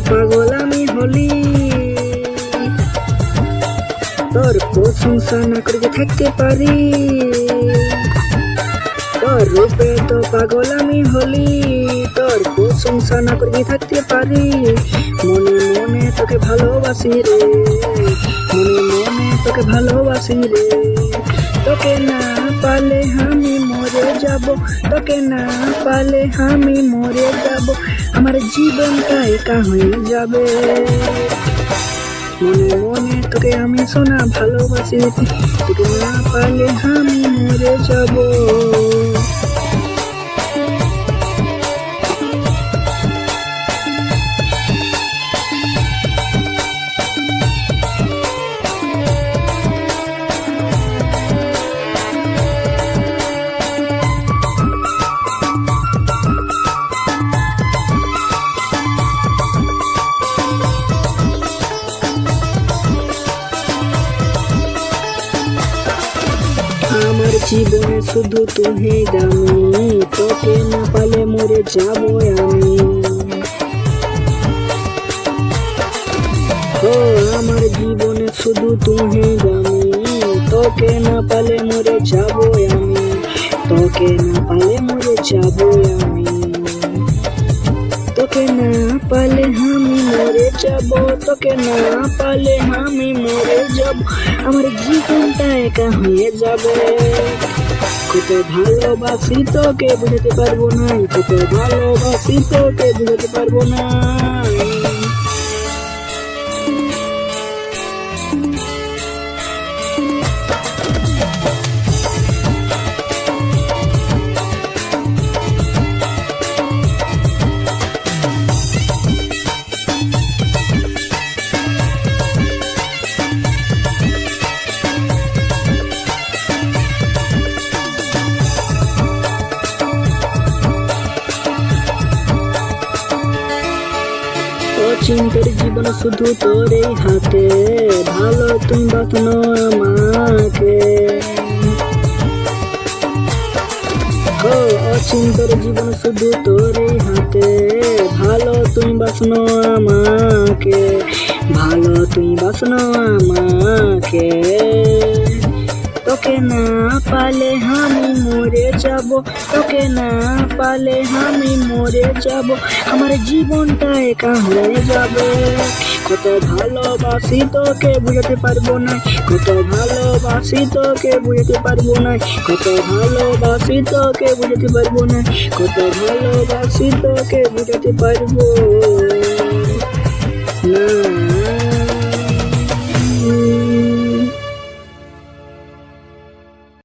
পাগল আমি হলি। তোর প্রশংসা না করে থাকতে পারি। তোর রূপে তো পাগল আমি হলি। তোর প্রশংসা না করে থাকতে পারি। মনে মনে তোকে ভালোবাসি রে। মনে মনে তোকে ভালোবাসি রে। তোকে না পালে আমি মরে যাব। তোকে না পালে আমি মরে যাব। আমার জীবনটা একা হয়ে যাবে। মনে মনে তোকে আমি শোনা ভালোবাসি। তোকে না পালে আমি মরে যাব। জীবনে শুধু তুমি দামি তোকে না পালে মরে যাব আমি। ও, আমার জীবনে শুধু তুমি দামি তোকে না পালে মরে যাব আমি। তোকে না পালে মরে যাব আমি। তোকে না পালে আমি মরে যাব তোকে না পালে আমি মরে যাব? আমার জীবনটা একা হয়ে যাবে। কত ভালোবাসি তোকে, বুঝতে পারব না। কত ভালোবাসি তোকে, বুঝতে পারব না। অচিন্তের জীবন শুধু তোর এই হাতে। ভালো তুমি বাঁচানো আমাকে। ও জীবন শুধু তোর এই হাতে। ভালো তুমি বাঁচানো আমাকে। ভালো তুমি বাঁচানো আমাকে। তোকে না পালে আমি মরে যাব, তোকে না পালে আমি মরে যাব। আমার জীবনটা একা হয়ে যাবে। কত ভালোবাসি তোকে বুঝাতে পারব না, কত ভালোবাসি তোকে বুঝাতে পারব না, কত ভালোবাসি তোকে বুঝাতে পারব না, কত ভালোবাসি তোকে বুঝাতে পারব না।